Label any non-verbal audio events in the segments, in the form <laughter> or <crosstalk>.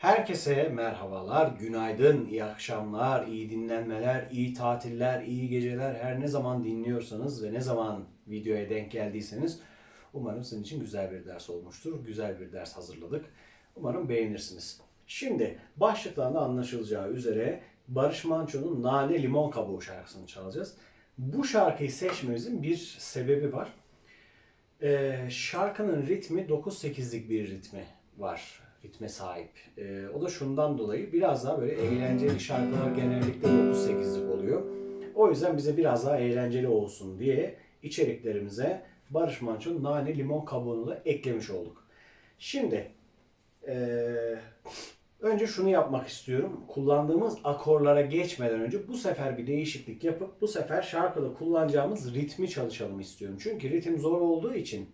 Herkese merhabalar, günaydın, iyi akşamlar, iyi dinlenmeler, iyi tatiller, iyi geceler. Her ne zaman dinliyorsanız ve ne zaman videoya denk geldiyseniz umarım sizin için güzel bir ders olmuştur. Güzel bir ders hazırladık. Umarım beğenirsiniz. Şimdi başlıktan da anlaşılacağı üzere Barış Manço'nun Nane Limon Kabuğu şarkısını çalacağız. Bu şarkıyı seçmemizin bir sebebi var. Ee, şarkının ritmi 9-8'lik bir ritmi var. Ritme sahip. Ee, o da şundan dolayı biraz daha böyle eğlenceli şarkılar genellikle 9-8'lik oluyor. O yüzden bize biraz daha eğlenceli olsun diye içeriklerimize Barış Manço'nun Nane Limon Kabuğunu da eklemiş olduk. Şimdi ee, önce şunu yapmak istiyorum. Kullandığımız akorlara geçmeden önce bu sefer bir değişiklik yapıp bu sefer şarkıda kullanacağımız ritmi çalışalım istiyorum. Çünkü ritim zor olduğu için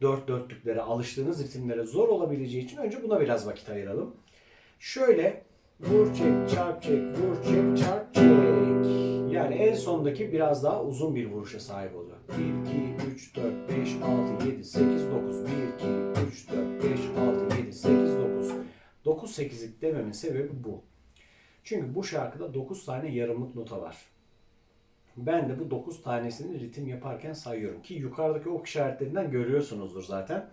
dört dörtlüklere alıştığınız ritimlere zor olabileceği için önce buna biraz vakit ayıralım. Şöyle vur çek çarp çek vur çek çarp çek. Yani en sondaki biraz daha uzun bir vuruşa sahip olacak. 1 2 3 4 5 6 7 8 9 1 2 3 4 5 6 7 8 9 9 8'lik dememin sebebi bu. Çünkü bu şarkıda 9 tane yarımlık nota var. Ben de bu 9 tanesini ritim yaparken sayıyorum. Ki yukarıdaki ok işaretlerinden görüyorsunuzdur zaten.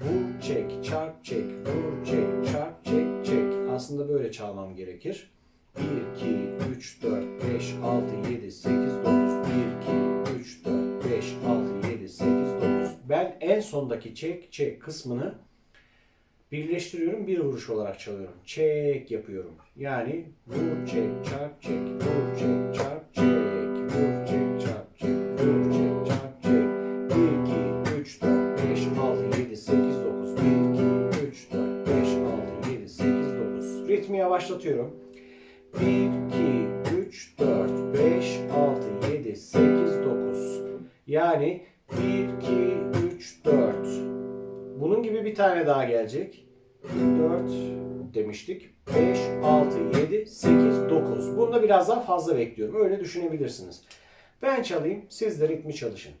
Vur, çek, çarp, çek, vur, çek, çarp, çek, çek. Aslında böyle çalmam gerekir. 1, 2, 3, 4, 5, 6, 7, 8, 9. 1, 2, 3, 4, 5, 6, 7, 8, 9. Ben en sondaki çek, çek kısmını birleştiriyorum. Bir vuruş olarak çalıyorum. Çek yapıyorum. Yani vur, çek, çarp, çek, vur, çek, çarp, çek, vur, çek, çarp, çek, vur, çek, çarp, çek. 1, 2, 3, 4, 5, 6, 7, 8, 9. 1, 2, 3, 4, 5, 6, 7, 8, 9. Ritmi yavaşlatıyorum. 1, 2, 3, 4, 5, 6, 7, 8, 9. Yani 1, 2, 3, 4. Bunun gibi bir tane daha gelecek. 4 demiştik. 5, 6, 7, 8, 9. Bunda biraz daha fazla bekliyorum. Öyle düşünebilirsiniz. Ben çalayım, siz de ritmi çalışın.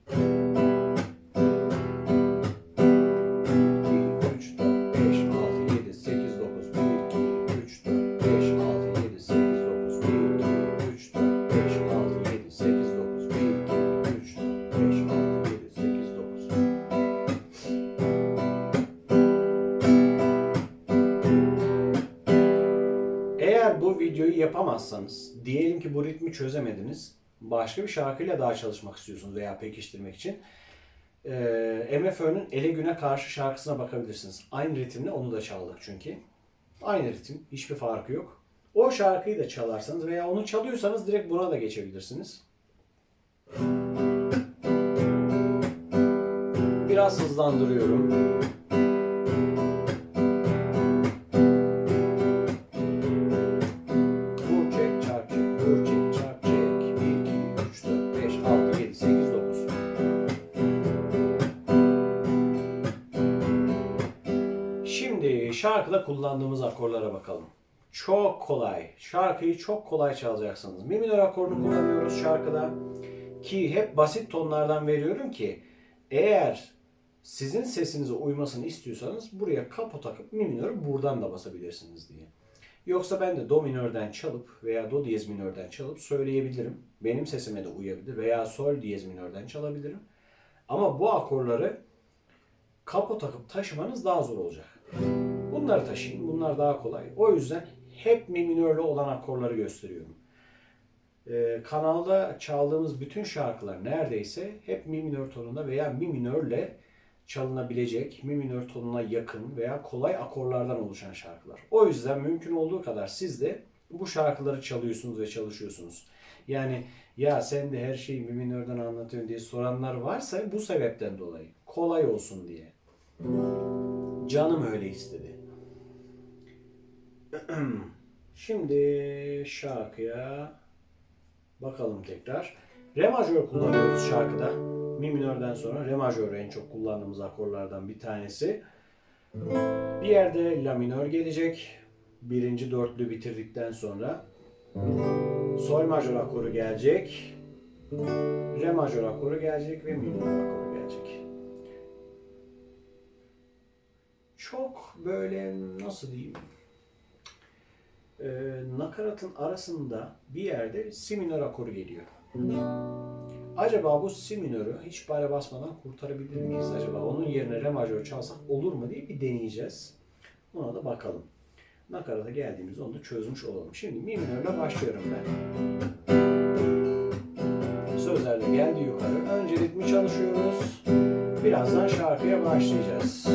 Videoyu yapamazsanız, diyelim ki bu ritmi çözemediniz, başka bir şarkıyla daha çalışmak istiyorsunuz veya pekiştirmek için e, MFÖ'nün Ele Güne Karşı şarkısına bakabilirsiniz. Aynı ritimle onu da çaldık çünkü. Aynı ritim, hiçbir farkı yok. O şarkıyı da çalarsanız veya onu çalıyorsanız direkt buna da geçebilirsiniz. Biraz hızlandırıyorum. Şarkıda kullandığımız akorlara bakalım. Çok kolay. Şarkıyı çok kolay çalacaksınız. Mi minör akorunu kullanıyoruz şarkıda. Ki hep basit tonlardan veriyorum ki eğer sizin sesinize uymasını istiyorsanız buraya kapo takıp mi minörü buradan da basabilirsiniz diye. Yoksa ben de do minörden çalıp veya do diyez minörden çalıp söyleyebilirim. Benim sesime de uyabilir veya sol diyez minörden çalabilirim. Ama bu akorları kapo takıp taşımanız daha zor olacak. Bunları taşıyın. Bunlar daha kolay. O yüzden hep mi minörlü olan akorları gösteriyorum. Ee, kanalda çaldığımız bütün şarkılar neredeyse hep mi minör tonunda veya mi minörle çalınabilecek, mi minör tonuna yakın veya kolay akorlardan oluşan şarkılar. O yüzden mümkün olduğu kadar siz de bu şarkıları çalıyorsunuz ve çalışıyorsunuz. Yani ya sen de her şeyi mi minörden anlatıyorsun diye soranlar varsa bu sebepten dolayı. Kolay olsun diye. Canım öyle istedi. <clears throat> Şimdi şarkıya bakalım tekrar. Re majör kullanıyoruz şarkıda. Mi minörden sonra re majör en çok kullandığımız akorlardan bir tanesi. Bir yerde la minör gelecek. Birinci dörtlü bitirdikten sonra sol majör akoru gelecek. Re majör akoru gelecek ve mi minör akoru gelecek. çok böyle nasıl diyeyim e, nakaratın arasında bir yerde si minör akoru geliyor. Acaba bu si minörü hiç bare basmadan kurtarabilir miyiz acaba? Onun yerine re majör çalsak olur mu diye bir deneyeceğiz. Ona da bakalım. Nakarata geldiğimizde onu da çözmüş olalım. Şimdi mi minörle başlıyorum ben. Sözler de geldi yukarı. Önce ritmi çalışıyoruz. Birazdan şarkıya başlayacağız.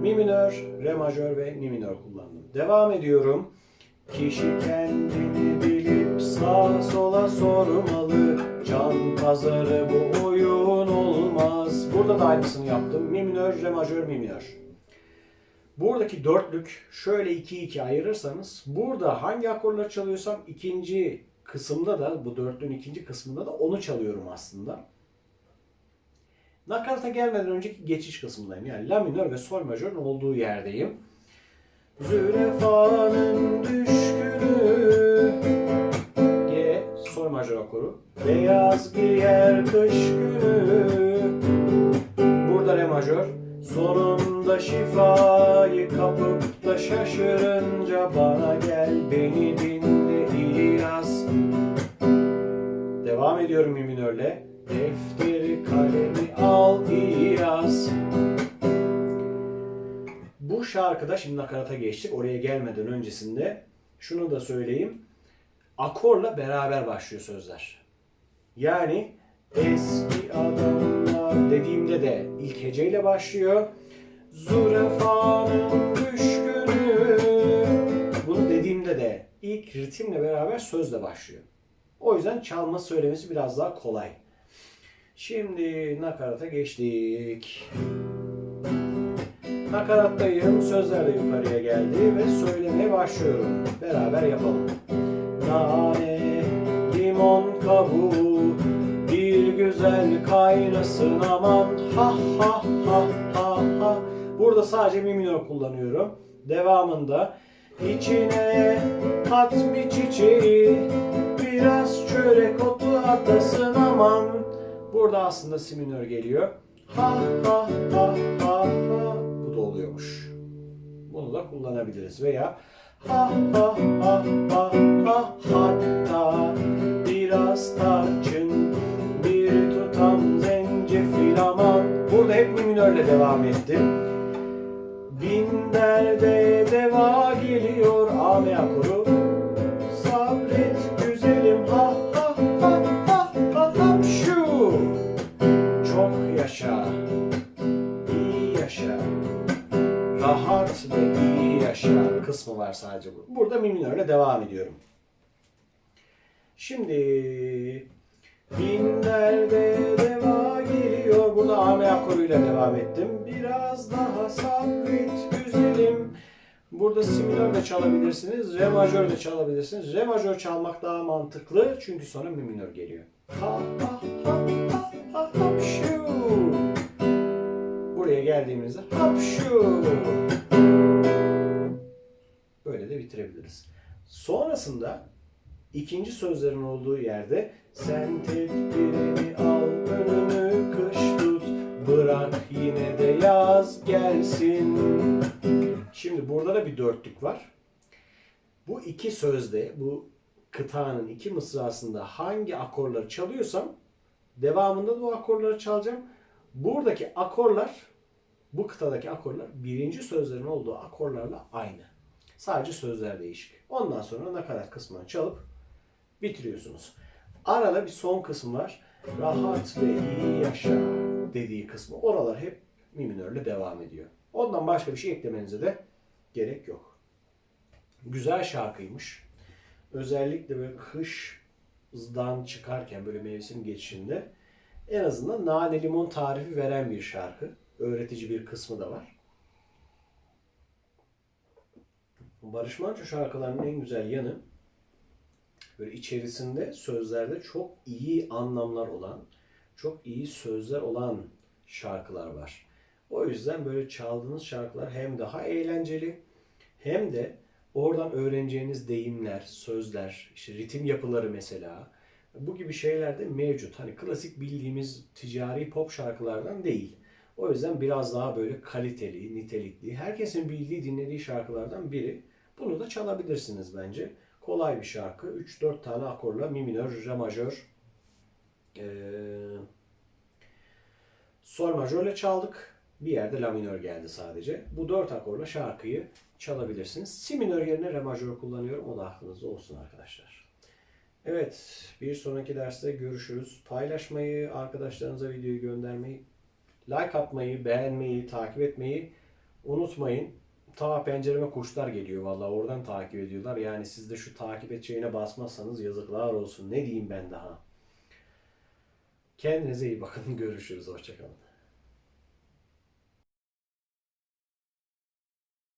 Mi minör, re majör ve mi minör kullandım. Devam ediyorum. Kişi kendini bilip sağa sola sormalı. Can pazarı bu oyun olmaz. Burada da aynısını yaptım. Mi minör, re majör, mi minör. Buradaki dörtlük şöyle 2-2 ayırırsanız burada hangi akorları çalıyorsam ikinci kısımda da bu dörtlüğün ikinci kısmında da onu çalıyorum aslında. Nakarata gelmeden önceki geçiş kısmındayım. Yani la minör ve sol majörün olduğu yerdeyim. Zürefanın düşkünü G sol majör akoru. Beyaz giyer kış günü Burada re majör. Sonunda şifayı kapıp da şaşırınca bana gel beni dinle biraz. Devam ediyorum mi minörle. Şarkıda şimdi nakarata geçtik. Oraya gelmeden öncesinde şunu da söyleyeyim. Akorla beraber başlıyor sözler. Yani eski adamlar dediğimde de ilk heceyle başlıyor. Zürafanın düşkünü. Bunu dediğimde de ilk ritimle beraber sözle başlıyor. O yüzden çalma söylemesi biraz daha kolay. Şimdi nakarata geçtik. Nakarattayım, sözler de yukarıya geldi ve söylemeye başlıyorum. Beraber yapalım. Nane, limon kabuğu, bir güzel kaynasın aman ha ha ha ha ha. Burada sadece mi minör kullanıyorum. Devamında içine kat bir çiçeği, biraz çörek otu atasın aman. Burada aslında si minör geliyor. Ha ha ha ha ha. Oluyormuş. Bunu da kullanabiliriz veya ha ha ha ha ha hatta biraz tarçın bir tutam zencefil aman. Burada hep mi minörle devam ettim. Rahat ve iyi yaşa kısmı var sadece bu. Burada mi minörle devam ediyorum. Şimdi bin derde deva geliyor. Burada ame akoruyla devam ettim. Biraz daha sabret güzelim. Burada si minör de çalabilirsiniz, re majör de çalabilirsiniz. Re majör çalmak daha mantıklı çünkü sonra mi minör geliyor. Ha ha ha Buraya geldiğimizde hapşu. Böyle de bitirebiliriz. Sonrasında ikinci sözlerin olduğu yerde sen tedbirini al önünü kış tut bırak yine de yaz gelsin. Şimdi burada da bir dörtlük var. Bu iki sözde bu kıtanın iki mısrasında hangi akorları çalıyorsam devamında da o akorları çalacağım. Buradaki akorlar bu kıtadaki akorlar birinci sözlerin olduğu akorlarla aynı. Sadece sözler değişik. Ondan sonra nakarat kısmını çalıp bitiriyorsunuz. Arada bir son kısım var. Rahat ve iyi yaşa dediği kısmı. Oralar hep mi minörle devam ediyor. Ondan başka bir şey eklemenize de gerek yok. Güzel şarkıymış. Özellikle böyle kışdan çıkarken böyle mevsim geçişinde en azından nane limon tarifi veren bir şarkı. Öğretici bir kısmı da var. Barış Manço şarkılarının en güzel yanı böyle içerisinde sözlerde çok iyi anlamlar olan, çok iyi sözler olan şarkılar var. O yüzden böyle çaldığınız şarkılar hem daha eğlenceli hem de oradan öğreneceğiniz deyimler, sözler, işte ritim yapıları mesela bu gibi şeyler de mevcut. Hani klasik bildiğimiz ticari pop şarkılardan değil. O yüzden biraz daha böyle kaliteli, nitelikli, herkesin bildiği, dinlediği şarkılardan biri. Bunu da çalabilirsiniz bence. Kolay bir şarkı. 3-4 tane akorla mi minör, re majör, ee, sol majörle çaldık. Bir yerde la minör geldi sadece. Bu dört akorla şarkıyı çalabilirsiniz. Si minör yerine re majör kullanıyorum. O da aklınızda olsun arkadaşlar. Evet, bir sonraki derste görüşürüz. Paylaşmayı, arkadaşlarınıza videoyu göndermeyi, like atmayı, beğenmeyi, takip etmeyi unutmayın. Ta pencereme kuşlar geliyor vallahi oradan takip ediyorlar. Yani siz de şu takip et basmazsanız yazıklar olsun. Ne diyeyim ben daha. Kendinize iyi bakın. <laughs> Görüşürüz. Hoşçakalın.